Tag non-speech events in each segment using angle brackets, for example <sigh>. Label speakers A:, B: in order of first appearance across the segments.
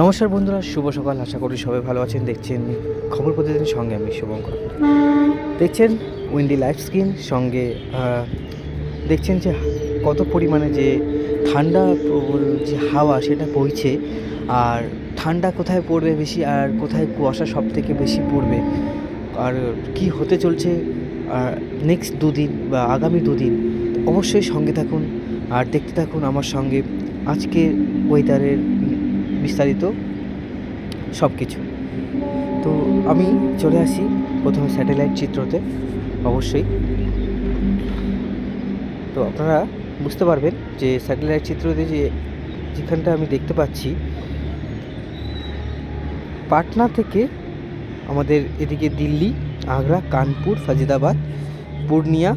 A: নমস্কার বন্ধুরা, শুভ সকাল। আশা করি সবাই ভালো আছেন। দেখছেন খবর প্রতিদিন সঙ্গে আমি শুভঙ্কর। দেখছেন উইন্ডি লাইফ স্কিন সঙ্গে দেখছেন যে কত পরিমাণে যে ঠান্ডা, প্রবল যে হাওয়া সেটা বইছে, আর ঠান্ডা কোথায় পড়বে বেশি, আর কোথায় কুয়াশা সব থেকে বেশি পড়বে, আর কি হতে চলছে, আর নেক্সট দুদিন বা আগামী দুদিন অবশ্যই সঙ্গে থাকুন, আর দেখতে থাকুন আমার সঙ্গে আজকে ওয়েদারের বিস্তারিত সব কিছু। তো আমি চলে আসি প্রথমে স্যাটেলাইট চিত্রতে, অবশ্যই। তো আপনারা বুঝতে পারবেন যে স্যাটেলাইট চিত্রতে যে যেখানটা আমি দেখতে পাচ্ছি, পাটনা থেকে আমাদের এদিকে দিল্লি, আগ্রা, কানপুর ফাজিদাবাদ পূর্ণিয়া,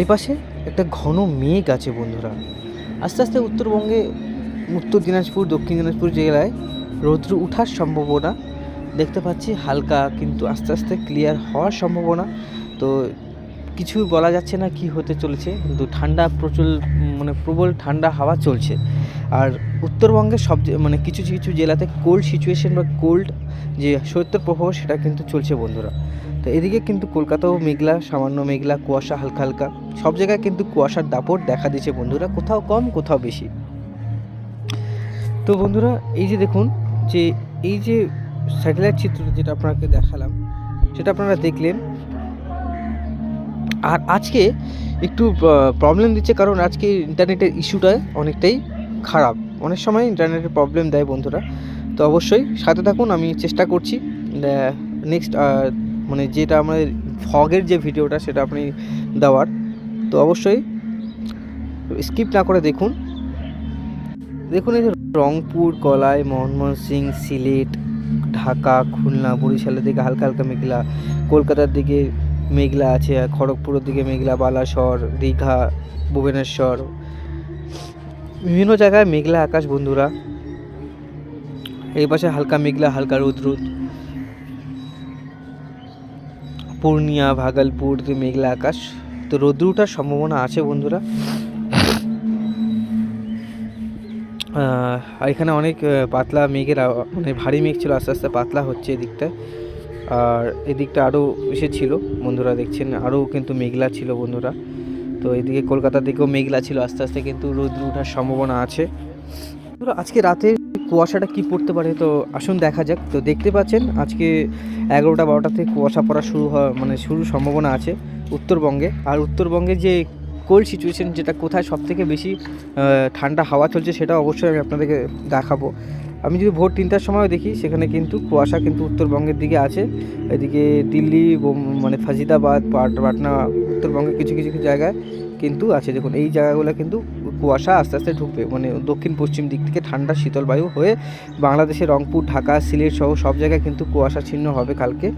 A: এই পাশে একটা ঘন মেঘ আছে বন্ধুরা। আস্তে আস্তে উত্তরবঙ্গে উত্তর দিনাজপুর, দক্ষিণ দিনাজপুর জেলায় রৌদ্র ওঠার সম্ভাবনা দেখতে পাচ্ছি, হালকা কিন্তু আস্তে আস্তে ক্লিয়ার হওয়ার সম্ভাবনা। তো কিছু বলা যাচ্ছে না কি হতে চলেছে, কিন্তু ঠান্ডা প্রচুর মানে প্রবল ঠান্ডা হাওয়া চলছে। আর উত্তরবঙ্গের সব মানে কিছু কিছু জেলাতে কোল্ড সিচুয়েশন বা কোল্ড যে শৈত্যের প্রভাব সেটা কিন্তু চলছে বন্ধুরা। তো এদিকে কিন্তু কলকাতাও মেঘলা, সামান্য মেঘলা, কুয়াশা হালকা হালকা। সব জায়গায় কিন্তু কুয়াশার দাপট দেখা দিচ্ছে বন্ধুরা, কোথাও কম, কোথাও বেশি। তো বন্ধুরা, এই যে দেখুন যে, এই যে স্যাটেলাইট চিত্র যেটা আপনাকে দেখালাম, সেটা আপনারা দেখলেন। আর আজকে একটু প্রবলেম দিচ্ছে কারণ আজকে ইন্টারনেটের ইস্যুটা অনেকটাই খারাপ। অনেক সময় ইন্টারনেটের প্রবলেম দেয় বন্ধুরা। তো অবশ্যই সাথে থাকুন, আমি চেষ্টা করছি নেক্সট মানে যেটা আমাদের ফগের যে ভিডিওটা সেটা আপনি দেওয়ার। তো অবশ্যই স্কিপ না করে দেখুন। দেখুন এই রংপুর কলাই মনমোহন সিং, সিলেট, ঢাকা, খুলনা, বরিশালের দিকে হালকা হালকা মেঘলা, কলকাতার দিকে মেঘলা আছে খড়গপুরের দিকে মেঘলা, বালাসর, দীঘা, ভুবনেশ্বর। বিভিন্ন জায়গায় মেঘলা আকাশ বন্ধুরা। এই পাশে হালকা মেঘলা, হালকা রোদ রোদ পূর্ণিয়া, ভাগলপুর মেঘলা আকাশ। তো রোদ্র ওঠার সম্ভাবনা আছে বন্ধুরা। আর এখানে অনেক পাতলা মেঘের মানে ভারী মেঘ ছিল, আস্তে আস্তে পাতলা হচ্ছে এদিকটায় আর এদিকটা আরও এসে ছিল, বন্ধুরা দেখছেন আরও কিন্তু মেঘলা ছিল বন্ধুরা। তো এদিকে কলকাতার দিকেও মেঘলা ছিল, আস্তে আস্তে কিন্তু রোদ্র ওঠার সম্ভাবনা আছে। আজকে রাতে কুয়াশাটা কি পড়তে পারে তো আসুন দেখা যাক। তো দেখতে পাচ্ছেন, আজকে এগারোটা বারোটা থেকে কুয়াশা পড়া শুরু হওয়া মানে শুরুর সম্ভাবনা আছে উত্তরবঙ্গে। আর উত্তরবঙ্গে যে কোল্ড সিচুয়েশন যেটা কোথায় সব থেকে বেশি ঠান্ডা হাওয়া চলছে সেটা অবশ্যই আমি আপনাদেরকে দেখাবো। আমি যদি ভোর তিনটার সময় দেখি, সেখানে কিন্তু কুয়াশা কিন্তু উত্তরবঙ্গের দিকে আছে। এদিকে দিল্লি মানে ফাজিদাবাদ, পাট- পাটনা, উত্তরবঙ্গের কিছু কিছু জায়গায় কিন্তু আছে। দেখুন, এই জায়গাগুলো কিন্তু কুয়াশা আস্তে আস্তে ঢুকবে। মানে দক্ষিণ, পশ্চিম দিক থেকে ঠান্ডা শীতল বায়ু হয়ে বাংলাদেশের রংপুর, ঢাকা, সিলেট সহ সব জায়গায় কিন্তু কুয়াশা ছিন্ন হবে কালকে।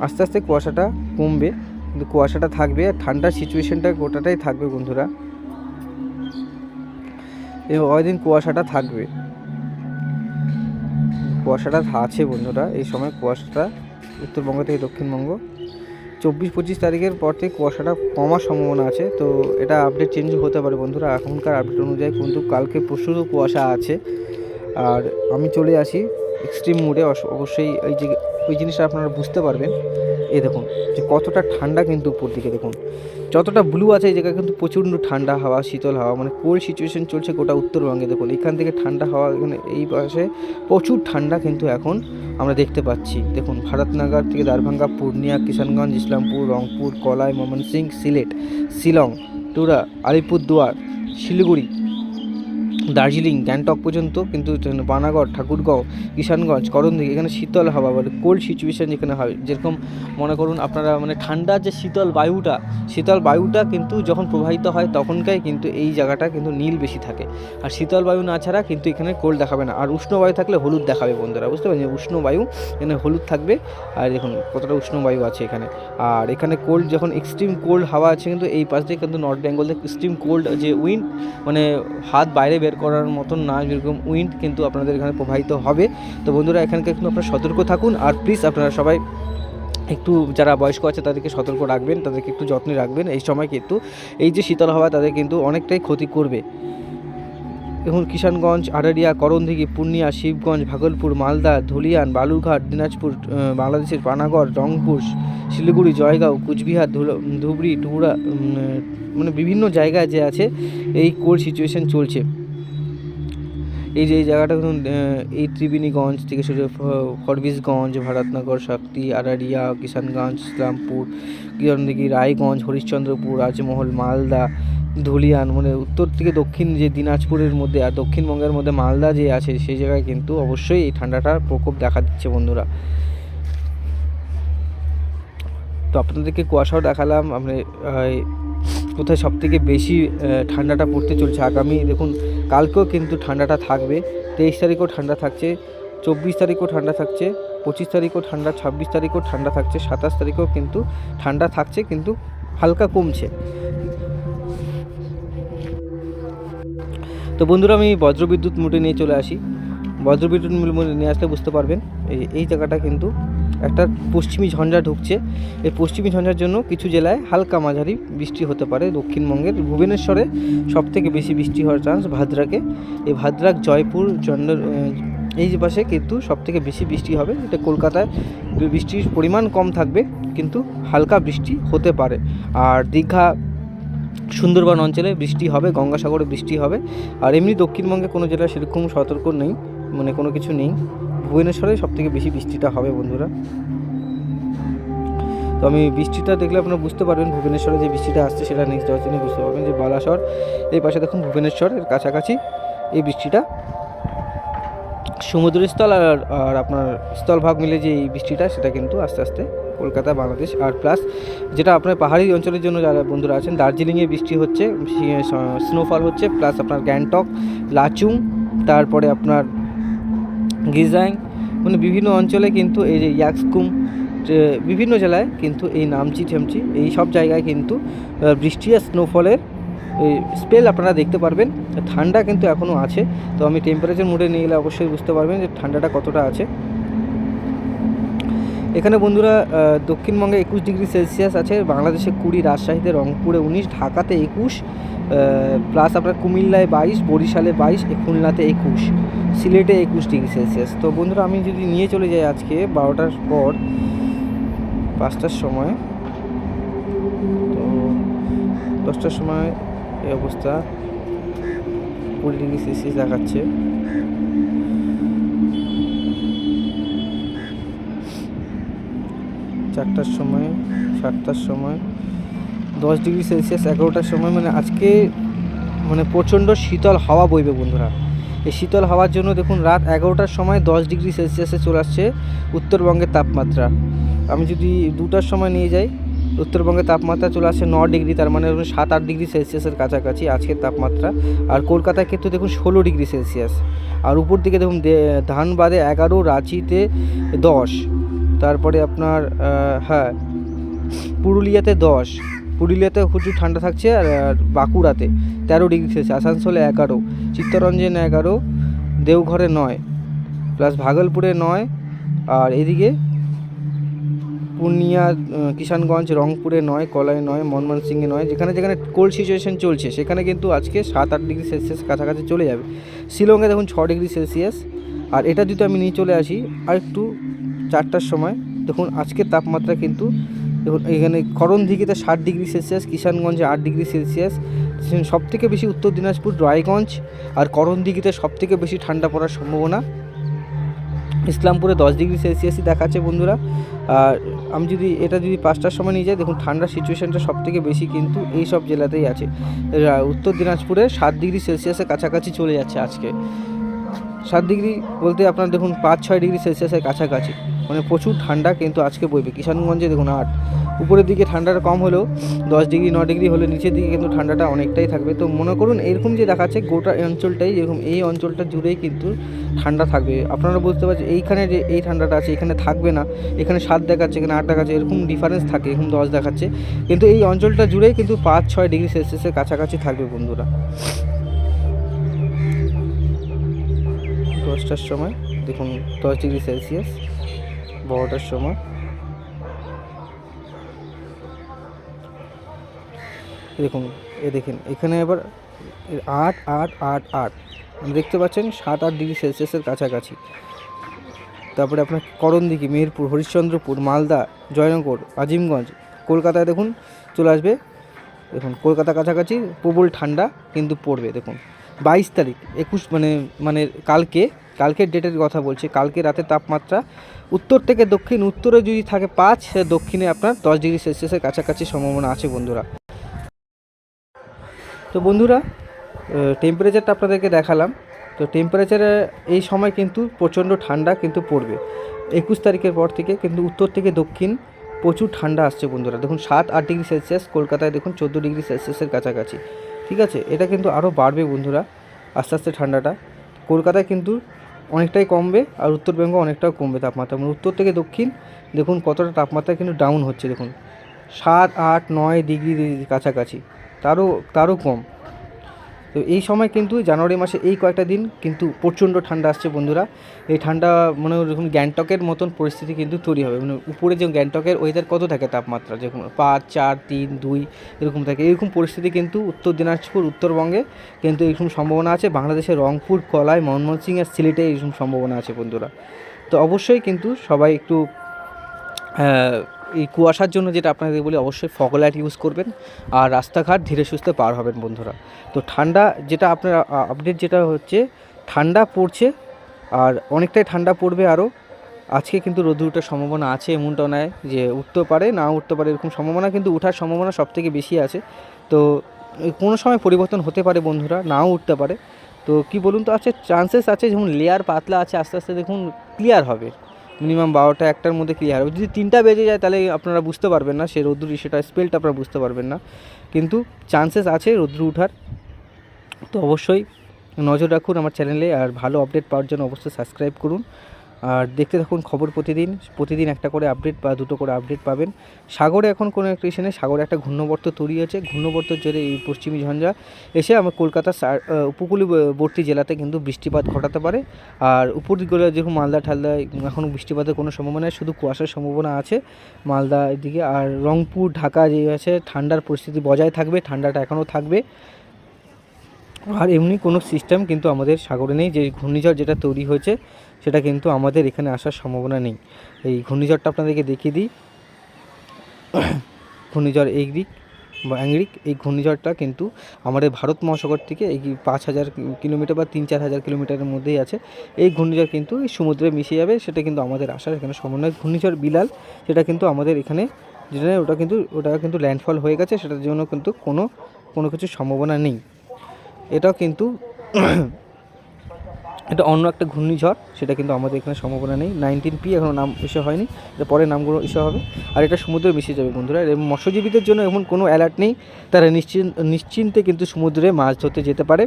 A: আস্তে আস্তে কুয়াশাটা কমবে, কিন্তু কুয়াশাটা থাকবে আর ঠান্ডার সিচুয়েশনটা গোটাটাই থাকবে বন্ধুরা। এবং ওই কুয়াশাটা থাকবে। কুয়াশাটা আছে বন্ধুরা। এই সময় কুয়াশাটা উত্তরবঙ্গ থেকে দক্ষিণবঙ্গ চব্বিশ পঁচিশ তারিখের পর থেকে কুয়াশাটা কমার সম্ভাবনা আছে। তো এটা আপডেট চেঞ্জ হতে পারে বন্ধুরা। এখনকার আপডেট অনুযায়ী কিন্তু কালকে প্রচুর কুয়াশা আছে। আর আমি চলে আসি এক্সট্রিম মুডে অবশ্যই এই যে ওই জিনিসটা আপনারা বুঝতে পারবেন। এই দেখুন, যে কতটা ঠান্ডা কিন্তু উপর দিকে দেখুন। যতটা ব্লু আছে এই জায়গায় কিন্তু প্রচণ্ড ঠান্ডা হাওয়া, শীতল হাওয়া মানে কোল্ড সিচুয়েশন চলছে গোটা উত্তরবঙ্গে। দেখুন, এখান থেকে ঠান্ডা হাওয়া, এখানে এই পাশে প্রচুর ঠান্ডা কিন্তু এখন আমরা দেখতে পাচ্ছি। দেখুন, ভারতনগর থেকে দারভাঙ্গা, পূর্ণিয়া, কিষানগঞ্জ, ইসলামপুর, রংপুর, কলাই ময়মনসিং সিলেট, শিলং টুরা আলিপুরদুয়ার, শিলিগুড়ি দার্জিলিং, গ্যাংটক পর্যন্ত, কিন্তু বানাগড় ঠাকুরগাঁও, কিষানগঞ্জ, করণদিঘি, এখানে শীতল হাওয়া মানে কোল্ড সিচুয়েশন যেখানে হয়। যেরকম মনে করুন আপনারা মানে ঠান্ডার যে শীতল বায়ুটা শীতল বায়ুটা কিন্তু যখন প্রবাহিত হয়, তখনকাই কিন্তু এই জায়গাটা কিন্তু নীল বেশি থাকে। আর শীতল বায়ু না ছাড়া কিন্তু এখানে কোল্ড দেখাবে না। আর উষ্ণ বায়ু থাকলে হলুদ দেখাবে বন্ধুরা, বুঝতে পারছেন? উষ্ণ বায়ু, এখানে হলুদ থাকবে। আর দেখুন কতটা উষ্ণ বায়ু আছে এখানে। আর এখানে কোল্ড যখন এক্সট্রিম কোল্ড হাওয়া আছে, কিন্তু এই পাশ দিয়ে কিন্তু নর্থ বেঙ্গল থেকে এক্সট্রিম কোল্ড যে উইন্ড মানে হাত বাইরে বের করার মতন না যেরকম উইন্ড কিন্তু আপনাদের এখানে প্রবাহিত হবে। তো বন্ধুরা, এখানকার কিন্তু আপনারা সতর্ক থাকুন আর প্লিজ আপনারা সবাই একটু যারা বয়স্ক আছে তাদেরকে সতর্ক রাখবেন, তাদেরকে একটু যত্নে রাখবেন। এই সময় কিন্তু এই যে শীতল হাওয়া তাদের কিন্তু অনেকটাই ক্ষতি করবে। এখন কিষানগঞ্জ আড়ারিয়া করণদিঘি, পূর্ণিয়া, শিবগঞ্জ, ভাগলপুর, মালদা, ধুলিয়ান, বালুরঘাট, দিনাজপুর বাংলাদেশের পানাগড়, রংপুর, শিলিগুড়ি, জয়গাঁও, কুচবিহার ধুবড়ি, টুকরা মানে বিভিন্ন জায়গায় যে আছে, এই কোল্ড সিচুয়েশন চলছে। এই যে এই জায়গাটা ধরুন এই ত্রিবেণীগঞ্জ থেকে শুরু ফরবিশগঞ্জ ভারতনগর শক্তি আরারিয়া কিষানগঞ্জ, ইসলামপুর, কিরণদিঘি, রায়গঞ্জ, হরিশ্চন্দ্রপুর, রাজমহল, মালদা, ধুলিয়ান মানে উত্তর থেকে দক্ষিণ যে দিনাজপুরের মধ্যে আর দক্ষিণবঙ্গের মধ্যে মালদা যে আছে সেই জায়গায় কিন্তু অবশ্যই এই ঠান্ডাটার প্রকোপ দেখা দিচ্ছে বন্ধুরা। তো আপনাদেরকে কুয়াশাও দেখালাম, আপনি কোথায় সব থেকে বেশি ঠান্ডাটা পড়তে চলছে আগামী, দেখুন, কালকেও কিন্তু ঠান্ডাটা থাকবে, তেইশ তারিখও ঠান্ডা থাকছে, চব্বিশ তারিখও ঠান্ডা থাকছে, পঁচিশ তারিখও ঠান্ডা, ছাব্বিশ তারিখও ঠান্ডা থাকছে, সাতাশ তারিখেও কিন্তু ঠান্ডা থাকছে, কিন্তু হালকা কমছে। তো বন্ধুরা, আমি বজ্রবিদ্যুৎ মোটে নিয়ে চলে আসি। বজ্রবিদ্যুৎ মোটে নিয়ে আসলে বুঝতে পারবেন এই জায়গাটা কিন্তু একটা পশ্চিমী ঝঞ্ঝা ঢুকছে। এই পশ্চিমী ঝঞ্ঝার জন্য কিছু জেলায় হালকা মাঝারি বৃষ্টি হতে পারে। দক্ষিণবঙ্গের ভুবনেশ্বরে সব থেকে বেশি বৃষ্টি হওয়ার চান্স ভাদ্রাকে। এই ভাদ্রাক, জয়পুর, চন্দ্র এই যে পাশে কিন্তু সব থেকে বেশি বৃষ্টি হবে। এটা কলকাতায় বৃষ্টির পরিমাণ কম থাকবে, কিন্তু হালকা বৃষ্টি হতে পারে। আর দীঘা, সুন্দরবন অঞ্চলে বৃষ্টি হবে, গঙ্গাসাগরে বৃষ্টি হবে। আর এমনি দক্ষিণবঙ্গে কোনো জেলায় সেরকম সতর্ক নেই মানে কোনো কিছু নেই। ভুবনেশ্বরে সব থেকে বেশি বৃষ্টিটা হবে, বন্ধুরা। তো আমি বৃষ্টিটা দেখলে আপনারা বুঝতে পারবেন ভুবনেশ্বরে যে বৃষ্টিটা আসছে সেটা নেক্সট যাওয়ার জন্য বুঝতে পারবেন যে বালাসর, এই পাশে দেখুন ভুবনেশ্বর এর কাছাকাছি এই বৃষ্টিটা। সমুদ্রের স্থল আর আর আপনার স্থলভাগ মিলে যে এই বৃষ্টিটা, সেটা কিন্তু আস্তে আস্তে কলকাতা, বাংলাদেশ আর প্লাস যেটা আপনার পাহাড়ি অঞ্চলের জন্য যারা বন্ধুরা আছেন, দার্জিলিংয়ে বৃষ্টি হচ্ছে স্নোফল হচ্ছে প্লাস আপনার গ্যাংটক, লাচুং, তারপরে আপনার গিজাং মানে বিভিন্ন অঞ্চলে কিন্তু এই যে ইয়াকুম বিভিন্ন জেলায় কিন্তু এই নামচি, ঠেমচি, এই সব জায়গায় কিন্তু বৃষ্টি আর স্নোফলের স্পেল আপনারা দেখতে পারবেন। ঠান্ডা কিন্তু এখনও আছে, তো আমি টেম্পারেচার মোডে নিয়ে গেলে অবশ্যই বুঝতে পারবেন যে ঠান্ডাটা কতটা আছে। এখানে বন্ধুরা দক্ষিণবঙ্গে একুশ ডিগ্রি সেলসিয়াস আছে, বাংলাদেশে কুড়ি, রাজশাহীতে রংপুরে উনিশ, ঢাকাতে একুশ প্লাস আপনার কুমিল্লায় বাইশ, বরিশালে বাইশ খুলনাতে একুশ, সিলেটে একুশ ডিগ্রি সেলসিয়াস। তো বন্ধুরা, আমি যদি নিয়ে চলে যাই আজকে বারোটার পর, পাঁচটার সময়, তো দশটার সময় এই অবস্থা, কুড়ি ডিগ্রি সেলসিয়াস দেখাচ্ছে। চারটার সময়, সাতটার সময়, দশ ডিগ্রি সেলসিয়াস এগারোটার সময় মানে আজকে মানে প্রচণ্ড শীতল হাওয়া বইবে বন্ধুরা। এই শীতল হাওয়ার জন্য দেখুন রাত এগারোটার সময় দশ ডিগ্রি সেলসিয়াসে চলে আসছে উত্তরবঙ্গের তাপমাত্রা। আমি যদি দুটার সময় নিয়ে যাই, উত্তরবঙ্গের তাপমাত্রা চলে আসছে ন ডিগ্রি, তার মানে ধরুন সাত আট ডিগ্রি সেলসিয়াসের কাছাকাছি আজকের তাপমাত্রা। আর কলকাতায় কিন্তু দেখুন ষোলো ডিগ্রি সেলসিয়াস। আর উপর দিকে দেখুন ধানবাদে এগারো, রাঁচিতে দশ। তারপরে আপনার হ্যাঁ পুরুলিয়াতে দশ, পুরুলিয়াতে প্রচুর ঠান্ডা থাকছে আর বাঁকুড়াতে তেরো ডিগ্রি সেলসিয়াস, আসানসোলে এগারো, চিত্তরঞ্জনে এগারো, দেওঘরে নয়, প্লাস ভাগলপুরে নয়, আর এদিকে পূর্ণিয়া কিষানগঞ্জ, রংপুরে নয় কলায় নয়, মনমোহনসিংহে নয়, যেখানে যেখানে কোল্ড সিচুয়েশন চলছে, সেখানে কিন্তু আজকে সাত আট ডিগ্রি সেলসিয়াস কাছাকাছি চলে যাবে। শিলংয়ে দেখুন ছ ডিগ্রি সেলসিয়াস, আর এটা যদি আমি নিয়ে চলে আসি আর একটু চারটার সময়। দেখুন আজকের তাপমাত্রা কিন্তু, দেখুন, এখানে করণ করণদিঘিতে ষাট ডিগ্রি সেলসিয়াস, কিষানগঞ্জে আট ডিগ্রি সেলসিয়াস। সব থেকে বেশি উত্তর দিনাজপুর, রায়গঞ্জ আর করণদিঘিতে সব থেকে বেশি ঠান্ডা পড়ার সম্ভাবনা। ইসলামপুরে দশ ডিগ্রি সেলসিয়াসই দেখাচ্ছে বন্ধুরা। আর আমি যদি, এটা যদি পাঁচটার সময় নিয়ে যাই, দেখুন, ঠান্ডার সিচুয়েশানটা সব থেকে বেশি কিন্তু এই সব জেলাতেই আছে। উত্তর দিনাজপুরে সাত ডিগ্রি সেলসিয়াসের কাছাকাছি চলে যাচ্ছে আজকে। সাত ডিগ্রি বলতে আপনার, দেখুন, পাঁচ, ছয় ডিগ্রি সেলসিয়াসের কাছাকাছি। মানে প্রচুর ঠান্ডা কিন্তু আজকে বইবে। কিষানগঞ্জে দেখুন আট। উপরের দিকে ঠান্ডাটা কম হলেও দশ ডিগ্রি, ন ডিগ্রি হলে নিচের দিকে কিন্তু ঠান্ডাটা অনেকটাই থাকবে। তো মনে করুন এরকম যে দেখাচ্ছে গোটা অঞ্চলটাই এরকম এই অঞ্চলটা জুড়েই কিন্তু ঠান্ডা থাকবে। আপনারা বুঝতে পারছেন এইখানে যে এই ঠান্ডাটা আছে, এখানে থাকবে না। এখানে সাত দেখাচ্ছে, এখানে আট দেখাচ্ছে, এরকম ডিফারেন্স থাকে, এরকম দশ দেখাচ্ছে। কিন্তু এই অঞ্চলটা জুড়েই কিন্তু পাঁচ, ছয় ডিগ্রি সেলসিয়াসের কাছাকাছি থাকবে বন্ধুরা। দশটার সময় দেখুন দশ ডিগ্রি সেলসিয়াস। বারোটার সময়। দেখুন, এ দেখেন, এখানে এবার আট আট আট আট। দেখতে পাচ্ছেন সাত, আট ডিগ্রি সেলসিয়াসের কাছাকাছি। তারপরে আপনার করণদিঘি মেহেরপুর হরিশ্চন্দ্রপুর, মালদা, জয়নগর, আজিমগঞ্জ, কলকাতায় দেখুন চলে আসবে। দেখুন, কলকাতা কাছাকাছি, প্রবল ঠান্ডা কিন্তু পড়বে, দেখুন। বাইশ তারিখ, একুশ মানে মানে কালকে কালকের ডেটের কথা বলছি। কালকে রাতে তাপমাত্রা উত্তর থেকে দক্ষিণ, উত্তরে যদি থাকে পাঁচ দক্ষিণে আপনার দশ ডিগ্রি সেলসিয়াসের কাছাকাছি সম্ভাবনা আছে বন্ধুরা। তো বন্ধুরা টেম্পারেচারটা আপনাদেরকে দেখালাম। তো টেম্পারেচারে এই সময় কিন্তু প্রচণ্ড ঠান্ডা কিন্তু পড়বে। একুশ তারিখের পর থেকে কিন্তু উত্তর থেকে দক্ষিণ প্রচুর ঠান্ডা আসছে বন্ধুরা। দেখুন, সাত, আট ডিগ্রি সেলসিয়াস, কলকাতায় দেখুন চোদ্দ ডিগ্রি সেলসিয়াসের কাছাকাছি। ঠিক আছে? এটা কিন্তু আরও বাড়বে বন্ধুরা, আস্তে আস্তে ঠান্ডাটা। কলকাতায় কিন্তু অনেকটাই কমবে আর উত্তরবঙ্গ অনেকটাও কমবে তাপমাত্রা। মানে উত্তর থেকে দক্ষিণ, দেখুন কতটা তাপমাত্রা কিন্তু ডাউন হচ্ছে, দেখুন। সাত, আট, নয় ডিগ্রি কাছাকাছি। তারও তারও কম। তো এই সময় কিন্তু জানুয়ারি মাসে এই কয়েকটা দিন কিন্তু প্রচণ্ড ঠান্ডা আসছে বন্ধুরা। এই ঠান্ডা মানে এরকম গ্যাংটকের মতন পরিস্থিতি কিন্তু তৈরি হবে। মানে উপরে যে গ্যাংটকের ওয়েদার কত থাকে তাপমাত্রা? যেরকম পাঁচ, চার, তিন, দুই, এরকম থাকে। এরকম পরিস্থিতি কিন্তু উত্তর দিনাজপুর, উত্তরবঙ্গে কিন্তু এরকম সম্ভাবনা আছে। বাংলাদেশের রংপুর, কলাই, ময়মনসিংহ সিং আর সিলেটে এরকম সম্ভাবনা আছে বন্ধুরা। তো অবশ্যই কিন্তু সবাই একটু এই কুয়াশার জন্য যেটা আপনাদের বলি, অবশ্যই ফগ লাইট ইউজ করবেন আর রাস্তাঘাট ধীরে সুস্থে পার হবেন বন্ধুরা। তো ঠান্ডা যেটা আপনার আপডেট যেটা হচ্ছে, ঠান্ডা পড়ছে আর অনেকটাই ঠান্ডা পড়বে আরও আজকে কিন্তু রোদ ওঠার সম্ভাবনা আছে এমনটাও নয় যে উঠতে পারে, না উঠতে পারে এরকম সম্ভাবনা, কিন্তু ওঠার সম্ভাবনা সব থেকে বেশি আছে। তো কোনো সময় পরিবর্তন হতে পারে বন্ধুরা, নাও উঠতে পারে। তো কি বলুন তো আছে চান্সেস আছে যেমন লেয়ার পাতলা আছে, আস্তে আস্তে দেখুন ক্লিয়ার হবে। মিনিমাম বারোটা একটার মধ্যে ক্লিয়ার হবে। যদি তিনটা বেজে যায় তাহলে আপনারা বুঝতে পারবেন না সে রোদ্দুর, সেটা স্পেলটা আপনারা বুঝতে পারবেন না। কিন্তু চান্সেস আছে রোদ্দুর উঠার। তো অবশ্যই নজর রাখুন আমার চ্যানেলে আর ভালো আপডেট পাওয়ার জন্য অবশ্যই সাবস্ক্রাইব করুন। আর দেখতে থাকুন খবর প্রতিদিন প্রতিদিন একটা করে আপডেট বা দুটো করে আপডেট পাবেন। সাগরে এখন কোনো একটা ইসে সাগরে একটা ঘূর্ণবর্ত তৈরি হয়েছে, ঘূর্ণবর্তর জেরে এই পশ্চিমী ঝঞ্ঝা এসে আমার কলকাতা উপকূলবর্তী জেলাতে কিন্তু বৃষ্টিপাত ঘটাতে পারে। আর উপর উপরগুলো যেরকম মালদা ঠালদায় এখনও বৃষ্টিপাতের কোনো সম্ভাবনা শুধু কুয়াশার সম্ভাবনা আছে মালদা এদিকে আর রংপুর, ঢাকা যে আছে, ঠান্ডার পরিস্থিতি বজায় থাকবে, ঠান্ডাটা এখনও থাকবে। আর এমনি কোনো সিস্টেম কিন্তু আমাদের সাগরে নেই। যে ঘূর্ণিঝড় যেটা তৈরি হয়েছে, সেটা কিন্তু আমাদের এখানে আসার সম্ভাবনা নেই। এই ঘূর্ণিঝড়টা আপনাদেরকে দেখিয়ে দিই। <coughs> ঘূর্ণিঝড় এইগ্রিক বা অ্যাংরিক এই ঘূর্ণিঝড়টা কিন্তু আমাদের ভারত মহাসাগর থেকে এই পাঁচ হাজার কিলোমিটার বা তিন চার হাজার কিলোমিটারের মধ্যেই আছে। এই ঘূর্ণিঝড় কিন্তু এই সমুদ্রে মিশে যাবে, সেটা কিন্তু আমাদের আসার এখানে সমন্বয় ঘূর্ণিঝড় বিলাল, সেটা কিন্তু আমাদের এখানে যেটা ওটা কিন্তু ওটা কিন্তু ল্যান্ডফল হয়ে গেছে, সেটার জন্য কিন্তু কোনো কোনো কিছুর সম্ভাবনা নেই। এটাও কিন্তু এটা অন্য একটা ঘূর্ণিঝড়, সেটা কিন্তু আমাদের এখানে সম্ভাবনা নেই। নাইনটিন পি এখনও নাম এসে হয়নি, এটা পরে নামগুলো এসে হবে। আর এটা সমুদ্রে মিশে যাবে, বন্ধুরা। এবং মৎস্যজীবীদের জন্য এমন কোনো অ্যালার্ট নেই, তারা নিশ্চিন্ত নিশ্চিন্তে কিন্তু সমুদ্রে মাছ ধরতে যেতে পারে।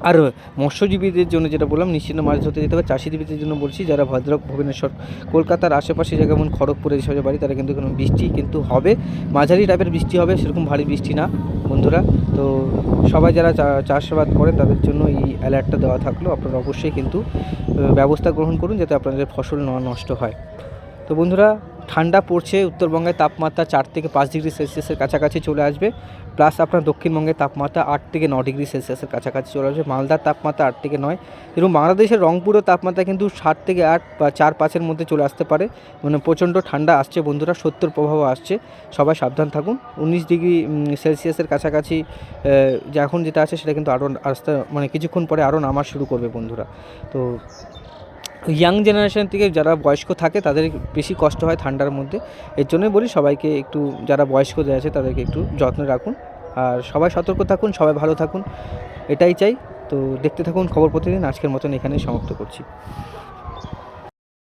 A: আর মৎস্যজীবীদের জন্য যেটা বললাম, নিশ্চিন্ত মাছ ধরতে যেতে পারে চাষিজীবীদের জন্য বলছি, যারা ভদ্রক, ভুবনেশ্বর, কলকাতার আশেপাশে জায়গা যেমন খড়গপুরে যেসব বাড়ি, তারা কিন্তু কোনো বৃষ্টি কিন্তু হবে। মাঝারি টাইপের বৃষ্টি হবে, সেরকম ভারী বৃষ্টি না। বন্ধুরা, তো সবাই যারা চাষাবাদ করেন তাদের জন্য এই অ্যালার্টটা দেওয়া থাকল। আপনারা অবশ্যই কিন্তু ব্যবস্থা গ্রহণ করুন যাতে আপনাদের ফসল নষ্ট হয়। তো বন্ধুরা ঠান্ডা পড়ছে, উত্তরবঙ্গের তাপমাত্রা চার থেকে পাঁচ ডিগ্রি সেলসিয়াসের কাছাকাছি চলে আসবে। প্লাস আপনার দক্ষিণবঙ্গের তাপমাত্রা আট থেকে ন ডিগ্রি সেলসিয়াসের কাছাকাছি চলে আসবে। মালদার তাপমাত্রা আট থেকে নয়। এবং বাংলাদেশের রংপুরের তাপমাত্রা কিন্তু ষাট থেকে আট বা চার পাঁচের মধ্যে চলে আসতে পারে। মানে প্রচণ্ড ঠান্ডা আসছে বন্ধুরা, সত্তর প্রভাব আসছে। সবাই সাবধান থাকুন। উনিশ ডিগ্রি সেলসিয়াসের কাছাকাছি এখন যেটা আছে সেটা কিন্তু আরও আসতে মানে কিছুক্ষণ পরে আরও নামা শুরু করবে বন্ধুরা। তো ইয়াং জেনারেশন থেকে যারা বয়স্ক থাকে, তাদের বেশি কষ্ট হয় ঠান্ডার মধ্যে। এর জন্যই বলি সবাইকে একটু, যারা বয়স্কদের আছে, তাদেরকে একটু যত্ন রাখুন। আর সবাই সতর্ক থাকুন, সবাই ভালো থাকুন। এটাই চাই। তো দেখতে থাকুন খবর প্রতিদিন। আজকের মতন এখানেই সমাপ্ত করছি।